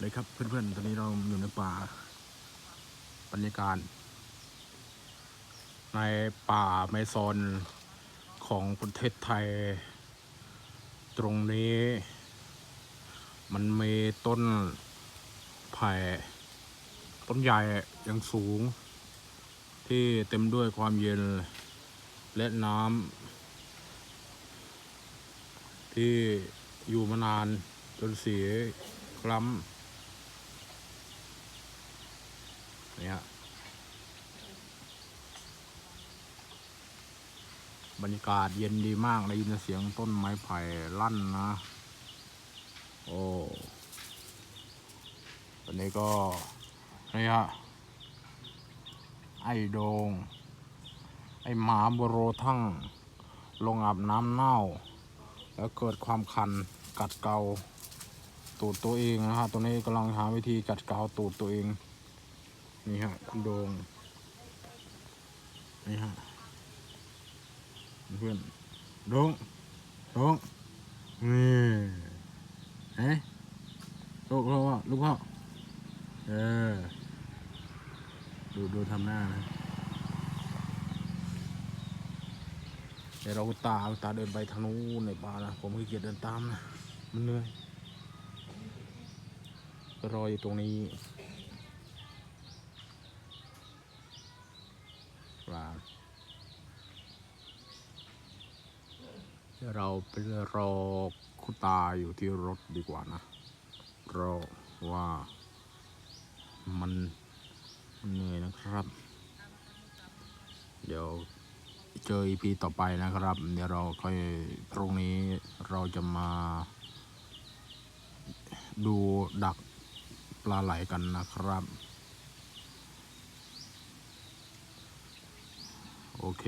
วัสดีครับเพื่อนๆ ตอนนี้เราอยู่ในป่า บรรยากาศในป่าไมซอนของประเทศไทย ตรงนี้ มันมีต้นไผ่ต้นใหญ่ยังสูง ที่เต็มด้วยความเย็นและน้ำที่อยู่มานานจนเสียคล้ำ นี่ยบรรยากาศเย็นดีมากได้ยินเสียงต้นไม้ไผ่ลั่นนะ โอ้ตอนนี้ก็นี่ฮะไอ้โดง ไอ้หมาบโรทั้ง ลงอาบน้ำเน่า แล้วเกิดความคันกัดเกาตูดตัวเองนะฮะ ตัวนี้กำลังหาวิธีกัดเกาตูดตัวเอง นี่ฮะคุณโดงนี่ฮะเพื่อนโดงโดงนี่เฮ้ลูกพ่อลูกพ่อเออดูดูทำหน้านะเดี๋ยวเราตาตาเดินไปทางนู้นในป่านะผมขี้เกียจเดินตามนะมันเหนื่อยก็รออยู่ตรงนี้ปลา เราไปรอคุณตาอยู่ที่รถดีกว่านะรอว่ามันเหนื่อยนะครับ เดี๋ยวเจอ EP ต่อไปนะครับ เดี๋ยวเราค่อยพรุ่งนี้เราจะมาดูดักปลาไหลกันนะครับ โอเค